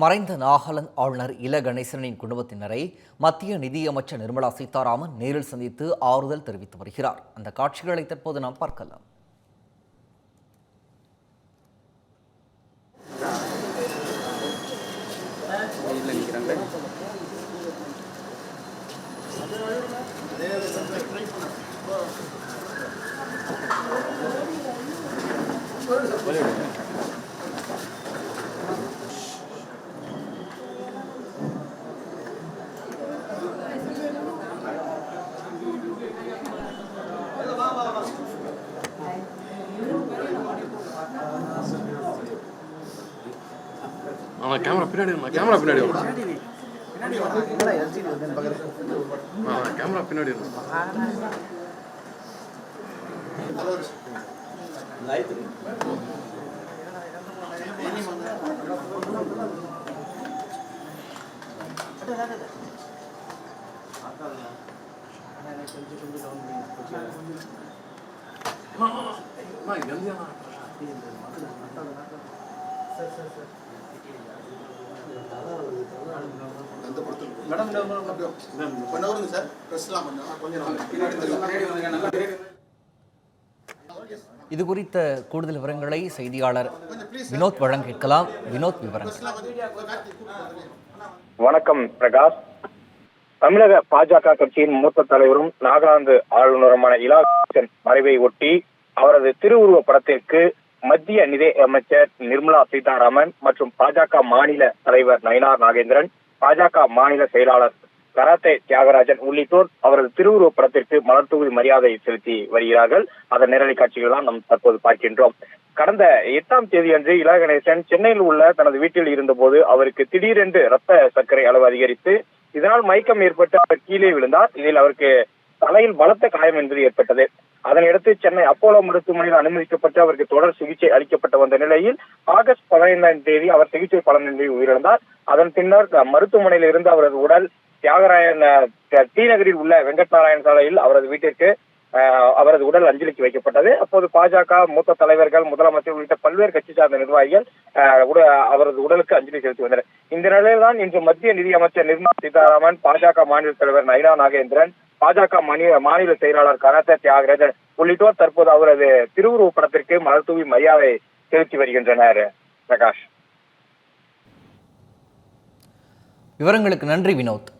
மறைந்த நாகாலாந்து ஆளுநர் இல கணேசனின் குடும்பத்தினரை மத்திய நிதியமைச்சர் நிர்மலா சீதாராமன் நேரில் சந்தித்து ஆறுதல் தெரிவித்து வருகிறார். அந்த காட்சிகளை தற்போது நாம் பார்க்கலாம். நிற்கிறாங்க. ஆமா கேமரா பின்னாடி வருமா கேமரா பின்னாடி வரும் ஆ கேமரா பின்னாடி இது எங்கேயா? கொஞ்சம் வருங்க சார். ப்ரெஸ்லாம் கொஞ்சம். கொஞ்சம் இது குறித்த கூடுதல் விவரங்களை செய்தியாளர் வினோத் வழங்க கேட்கலாம் வினோத் விவரங்கள். வணக்கம் பிரகாஷ். தமிழக பாஜக கட்சியின் மூத்த தலைவரும் நாகாலாந்து ஆளுநருமான இலா மறைவை ஒட்டி அவரது திருவுருவ படத்திற்கு மத்திய நிதி அமைச்சர் நிர்மலா சீதாராமன் மற்றும் பாஜக மாநில தலைவர் நயினார் நாகேந்திரன் பாஜக மாநில செயலாளர் கராத்தே தியாகராஜன் உள்ளிட்டோர் அவரது திருவுருவ படத்திற்கு மலர்தூவி மரியாதை செலுத்தி வருகிறார்கள். அதன் நேரடி காட்சிகள் தான் நாம் தற்போது பார்க்கின்றோம். கடந்த எட்டாம் தேதியன்று இளகணேசன் இலா கணேசன் சென்னையில் உள்ள தனது வீட்டில் இருந்தபோது அவருக்கு திடீரென்று ரத்த சர்க்கரை அளவு அதிகரித்து இதனால் மயக்கம் ஏற்பட்டு அவர் கீழே விழுந்தார். இதில் அவருக்கு தலையில் பலத்த காயம் என்பது ஏற்பட்டது. அதனையடுத்து சென்னை அப்போலோ மருத்துவமனையில் அனுமதிக்கப்பட்டு அவருக்கு தொடர் சிகிச்சை அளிக்கப்பட்டு வந்த நிலையில் ஆகஸ்ட் பதினைந்தாம் தேதி அவர் சிகிச்சை பலனின்றி உயிரிழந்தார். அதன் பின்னர் மருத்துவமனையில் இருந்து அவரது உடல் தியாகராயன் அஹ், டி நகரில் உள்ள வெங்கட்நாராயண சாலையில் அவரது வீட்டிற்கு அவரது உடல் அஞ்சலிக்கு வைக்கப்பட்டது. அப்போது பாஜக மூத்த தலைவர்கள் முதலமைச்சர் உள்ளிட்ட பல்வேறு கட்சி சார்ந்த நிர்வாகிகள் அஹ், அவரது உடலுக்கு அஞ்சலி செலுத்தி வந்தனர். இந்த நிலையில் தான் இன்று மத்திய நிதியமைச்சர் நிர்மலா சீதாராமன் பாஜக மாநில தலைவர் நயினா நாகேந்திரன் பாஜக மாநில மாநில செயலாளர் கராத்தே தியாகராஜன் உள்ளிட்டோர் தற்போது அவரது திருவுருவப் படத்திற்கு மலர்தூவி மரியாதை செலுத்தி வருகின்றனர். பிரகாஷ். விவரங்களுக்கு நன்றி வினோத்.